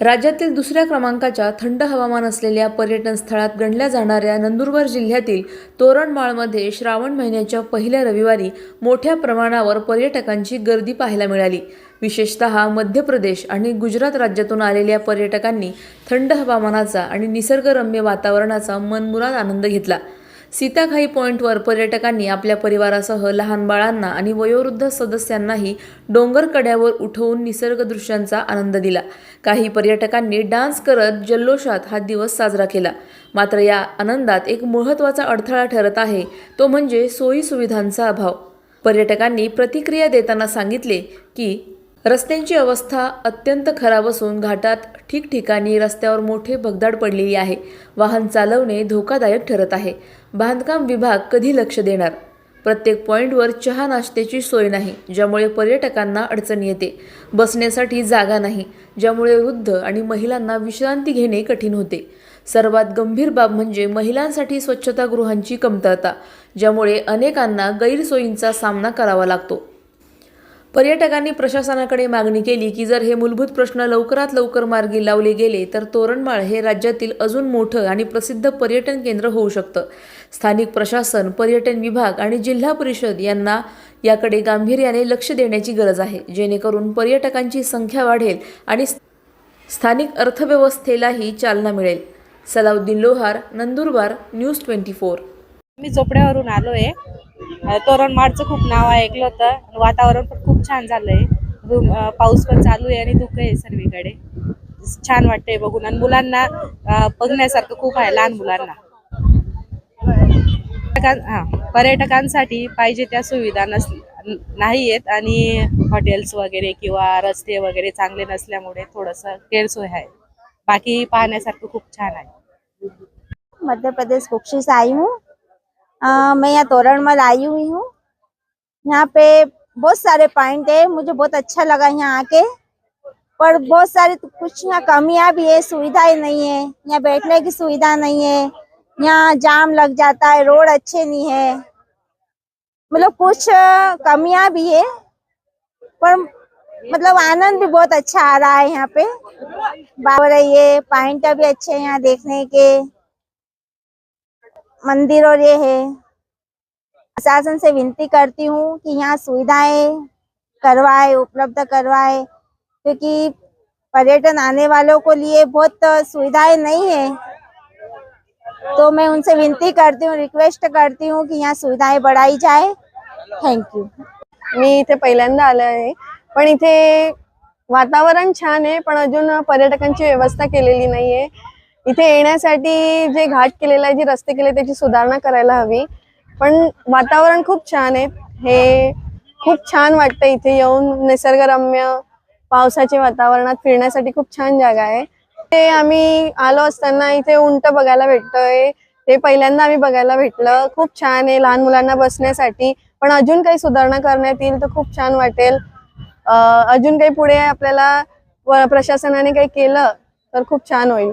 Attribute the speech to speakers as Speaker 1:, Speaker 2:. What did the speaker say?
Speaker 1: राज्यातील दुसऱ्या क्रमांकाच्या थंड हवामान असलेल्या पर्यटन स्थळात गणल्या जाणाऱ्या नंदुरबार जिल्ह्यातील तोरणमाळमध्ये श्रावण महिन्याच्या पहिल्या रविवारी मोठ्या प्रमाणावर पर्यटकांची गर्दी पाहायला मिळाली. विशेषतः मध्य प्रदेश आणि गुजरात राज्यातून आलेल्या पर्यटकांनी थंड हवामानाचा आणि निसर्गरम्य वातावरणाचा मनमुराद आनंद घेतला. सीताखाई पॉईंटवर पर्यटकांनी आपल्या परिवारासह लहान बाळांना आणि वयोवृद्ध सदस्यांनाही डोंगर कड्यावर उठवून निसर्ग दृश्यांचा आनंद दिला. काही पर्यटकांनी डान्स करत जल्लोषात हा दिवस साजरा केला. मात्र या आनंदात एक महत्त्वाचा अडथळा ठरत आहे तो म्हणजे सोयी सुविधांचा अभाव. पर्यटकांनी प्रतिक्रिया देताना सांगितले की रस्त्यांची अवस्था अत्यंत खराब असून घाटात ठिकठिकाणी रस्त्यावर मोठे भगदाड पडलेली आहे. वाहन चालवणे धोकादायक ठरत आहे. बांधकाम विभाग कधी लक्ष देणार? प्रत्येक पॉईंटवर चहा नाश्त्याची सोय नाही ज्यामुळे पर्यटकांना अडचण येते. बसण्यासाठी जागा नाही ज्यामुळे वृद्ध आणि महिलांना विश्रांती घेणे कठीण होते. सर्वात गंभीर बाब म्हणजे महिलांसाठी स्वच्छतागृहांची कमतरता ज्यामुळे अनेकांना गैरसोयींचा सामना करावा लागतो. पर्यटकांनी प्रशासनाकडे मागणी केली की जर हे मूलभूत प्रश्न लवकरात लवकर मार्गी लावले गेले तर तोरणमाळ हे राज्यातील अजून मोठं आणि प्रसिद्ध पर्यटन केंद्र होऊ शकतं. स्थानिक प्रशासन पर्यटन विभाग आणि जिल्हा परिषद यांना याकडे गांभीर्याने लक्ष देण्याची गरज आहे. जेणेकरून पर्यटकांची संख्या वाढेल आणि स्थानिक अर्थव्यवस्थेलाही चालना मिळेल. Salauddin Lohar Nandurbar news twenty four.
Speaker 2: मी चोपड्यावरून आलो आहे तोरणमाळचं खूप नाव ऐकलं होतं. वातावरण पण खूप छान झालंय. रूम पाऊस पण चालू आहे आणि धुकं आहे सर्वीकडे. छान वाटतंय बघून आणि मुलांना बघण्यासारखं खूप आहे लहान मुलांना. हा पर्यटकांसाठी पाहिजे त्या सुविधा नस नाही आहेत आणि हॉटेल्स वगैरे किंवा रस्ते वगैरे चांगले नसल्यामुळे थोडंसं गैरसोय आहे. बाकी पाहण्यासारखं खूप छान आहे.
Speaker 3: मध्य प्रदेश कुक्षी आई हूँ. मैं मैं यहाँ तोरणमल आई हुई हूँ. यहाँ पे बहुत सारे पॉइंट है, मुझे बहुत अच्छा लगा यहाँ आके। पर बहुत सारी तो कुछ यहाँ कमियाँ भी है सुविधाएँ नहीं है। यहाँ बैठने की सुविधा नहीं है। यहाँ जाम लग जाता है, रोड अच्छे नहीं है। मतलब कुछ कमियाँ भी है, पर मतलब आनंद भी बहुत अच्छा आ रहा है यहाँ पे। बाबर ये पॉइंट भी अच्छे हैं यहाँ देखने के। मंदिर और ये है। प्रशासन से विनती करती हूँ कि यहाँ सुविधाएँ करवाए, उपलब्ध करवाए, क्योंकि पर्यटन आने वालों को लिए बहुत सुविधाएँ नहीं है। तो मैं उनसे विनती करती हूँ रिक्वेस्ट करती हूँ कि यहाँ सुविधाएँ बढ़ाई जाए। थैंक यू
Speaker 4: मी इथे पहिल्यांदा आले आहे, पण इथे वातावरण छान आहे, पण अजून पर्यटकांची व्यवस्था केलेली नाहीये. इथे येण्यासाठी जे घाट केलेला आहे, जे रस्ते केले, त्याची सुधारणा करायला हवी. पण वातावरण खूप छान आहे. हे खूप छान वाटतं इथे येऊन. निसर्गरम्य पावसाच्या वातावरणात फिरण्यासाठी खूप छान जागा आहे. ते आम्ही आलो असताना इथे उंट बघायला भेटतोय. ते पहिल्यांदा आम्ही बघायला भेटलं. खूप छान आहे लहान मुलांना बसण्यासाठी. पण अजून काही सुधारणा करण्यात येईल तर खूप छान वाटेल. अजून काही पुढे आपल्याला प्रशासनाने काही केलं तर खूप छान होईल.